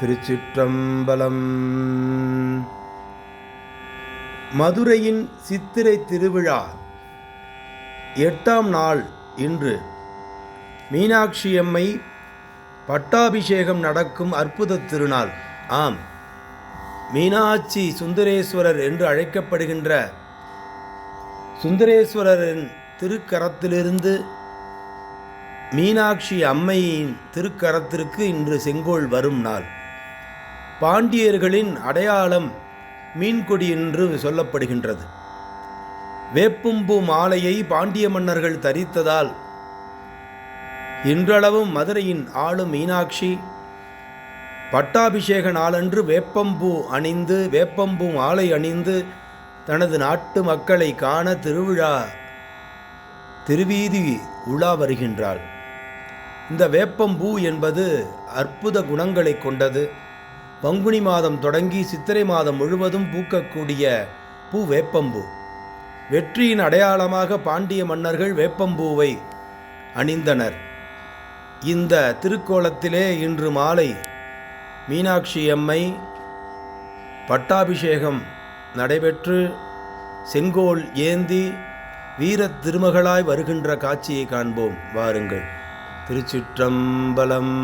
திருச்சிற்றம்பலம். மதுரையின் சித்திரை திருவிழா. எட்டாம் நாள் இன்று. மீனாட்சியம்மை பட்டாபிஷேகம் நடக்கும் அற்புத திருநாள். ஆம். மீனாட்சி சுந்தரேஸ்வரர் என்று அழைக்கப்படுகின்ற சுந்தரேஸ்வரரின் திருக்கரத்திலிருந்து மீனாட்சி அம்மையின் திருக்கரத்திற்கு இன்று செங்கோல் வரும் நாள். பாண்டியர்களின் அடையாளம் மீன்கொடி என்று சொல்லப்படுகின்றது. வேப்பும்பூ மாலையை பாண்டிய மன்னர்கள் தரித்ததால் இன்றளவும் மதுரையின் ஆளும் மீனாட்சி பட்டாபிஷேக நாளன்று வேப்பம்பூ அணிந்து வேப்பம்பூ மாலை அணிந்து தனது நாட்டு மக்களை காண திருவிழா திருவீதி உலா வருகின்றாள். இந்த வேப்பம்பூ என்பது அற்புத குணங்களை கொண்டது. பங்குனி மாதம் தொடங்கி சித்திரை மாதம் முழுவதும் பூக்கக்கூடிய பூ வேப்பம்பூ. வெற்றியின் அடையாளமாக பாண்டிய மன்னர்கள் வேப்பம்பூவை அணிந்தனர். இந்த திருக்கோலத்திலே இன்று மாலை மீனாட்சி அம்மை பட்டாபிஷேகம் நடைபெற்று செங்கோல் ஏந்தி வீரத் திருமகளாய் வருகின்ற காட்சியை காண்போம். வாருங்கள். திருச்சிற்றம்பலம்.